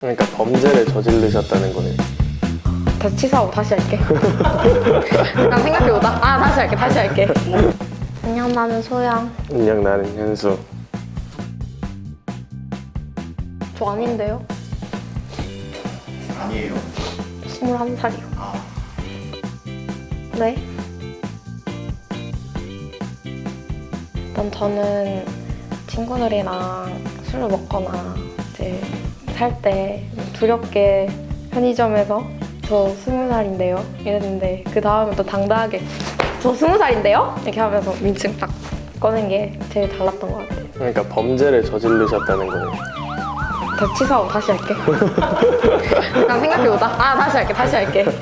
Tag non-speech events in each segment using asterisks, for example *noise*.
그러니까 범죄를 저지르셨다는 거네요. 다시 취소하고 다시 할게. 난 생각해보다. 아, 다시 할게, 다시 할게. 안녕, 나는 소영. 안녕 나는 현수. 저 아닌데요? 아니에요. 21살이요. 아, 네. 일단 저는 친구들이랑 술을 먹거나 이제 살 때 두렵게 편의점에서 저 스무 살인데요 이랬는데 그 다음에 또 당당하게 저 스무 살인데요 이렇게 하면서 민증 딱 꺼낸 게 제일 달랐던 것 같아요. 그러니까 범죄를 저지르셨다는 거네요. 다시 취소하고 다시 할게. *laughs* 난 생각해보다. 아, 다시 할게, 다시 할게. *laughs*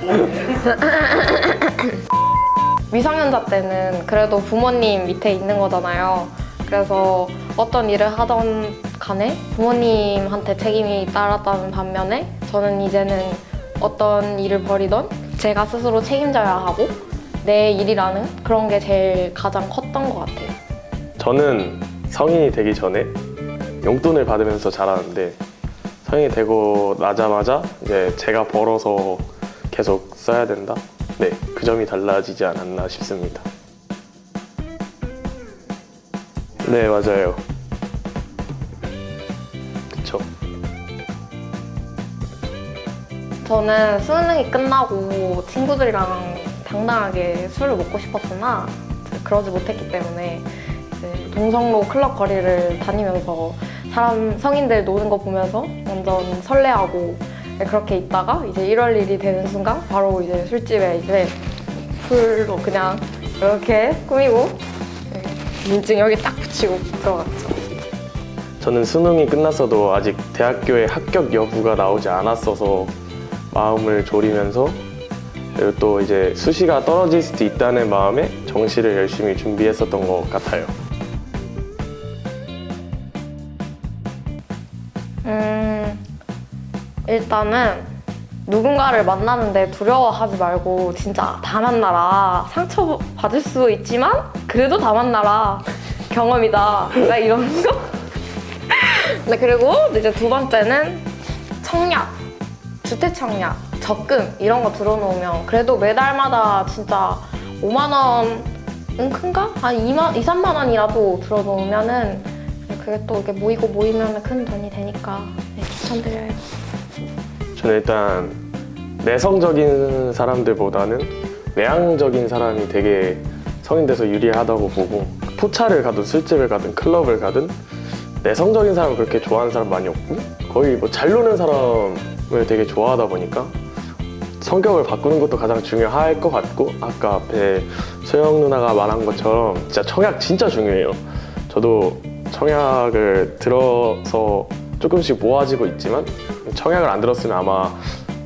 미성년자 때는 그래도 부모님 밑에 있는 거잖아요. 그래서 어떤 일을 하던 간에 부모님한테 책임이 따랐다는 반면에 저는 이제는 어떤 일을 벌이던 제가 스스로 책임져야 하고 내 일이라는 그런 게 제일 가장 컸던 것 같아요. 저는 성인이 되기 전에 용돈을 받으면서 자라는데 성인이 되고 나자마자 이제 제가 벌어서 계속 써야 된다. 네, 그 점이 달라지지 않았나 싶습니다. 네, 맞아요. 저는 수능이 끝나고 친구들이랑 당당하게 술을 먹고 싶었으나 그러지 못했기 때문에 동성로 클럽 거리를 다니면서 사람 성인들 노는 거 보면서 완전 설레하고 그렇게 있다가 이제 1월 1이 되는 순간 바로 이제 술집에 이제 풀로 그냥 이렇게 꾸미고 네, 민증 여기 딱 붙이고 들어갔죠. 저는 수능이 끝났어도 아직 대학교에 합격 여부가 나오지 않았어서 마음을 졸이면서 그리고 또 이제 수시가 떨어질 수도 있다는 마음에 정시를 열심히 준비했었던 것 같아요. 음, 일단은 누군가를 만나는데 두려워하지 말고 진짜 다 만나라. 상처 받을 수 있지만 그래도 다 만나라. 경험이다. 나 이런 거. *laughs* 네, 그리고 이제 두 번째는 청약, 주택 청약, 적금 이런 거 들어놓으면 그래도 매달마다 진짜 5만 원은 큰가? 한 2만, 2, 3만 원이라도 들어놓으면은 그게 또 이렇게 모이고 모이면 큰 돈이 되니까 네, 추천드려요. 저는 일단 내성적인 사람들보다는 내향적인 사람이 되게 성인 돼서 유리하다고 보고 포차를 가든 술집을 가든 클럽을 가든 내성적인 사람 그렇게 좋아하는 사람 많이 없고 거의 뭐 잘 노는 사람 을 되게 좋아하다 보니까 성격을 바꾸는 것도 가장 중요할 것 같고 아까 앞에 소영 누나가 말한 것처럼 진짜 청약 진짜 중요해요. 저도 청약을 들어서 조금씩 모아지고 있지만 청약을 안 들었으면 아마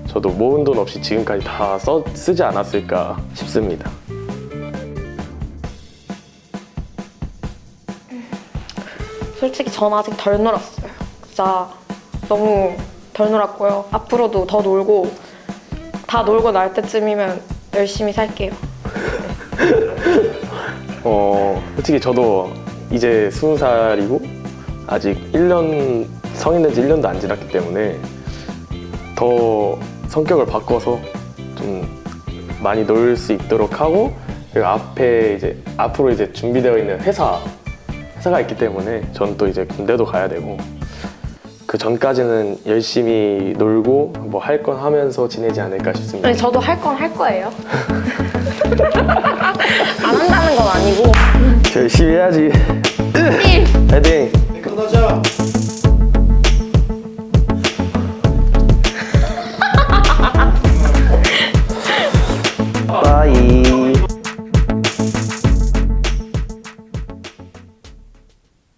저도 모은 돈 없이 지금까지 다 써, 쓰지 않았을까 싶습니다. 솔직히 전 아직 덜 놀았어요. 진짜 너무 덜 놀았고요. 앞으로도 더 놀고 다 놀고 날 때쯤이면 열심히 살게요. *laughs* 어, 솔직히 저도 이제 스무 살이고 아직 1년 성인 된지 1년도 안 지났기 때문에 더 성격을 바꿔서 좀 많이 놀 수 있도록 하고 그리고 앞에 이제 앞으로 이제 준비되어 있는 회사 회사가 있기 때문에 전 또 이제 군대도 가야 되고 그 전까지는 열심히 놀고 뭐 할 건 하면서 지내지 않을까 싶습니다. 아니, 저도 할 건 할 거예요. *laughs* 안 한다는 건 아니고. 열심히 해야지. 네, 끝나자.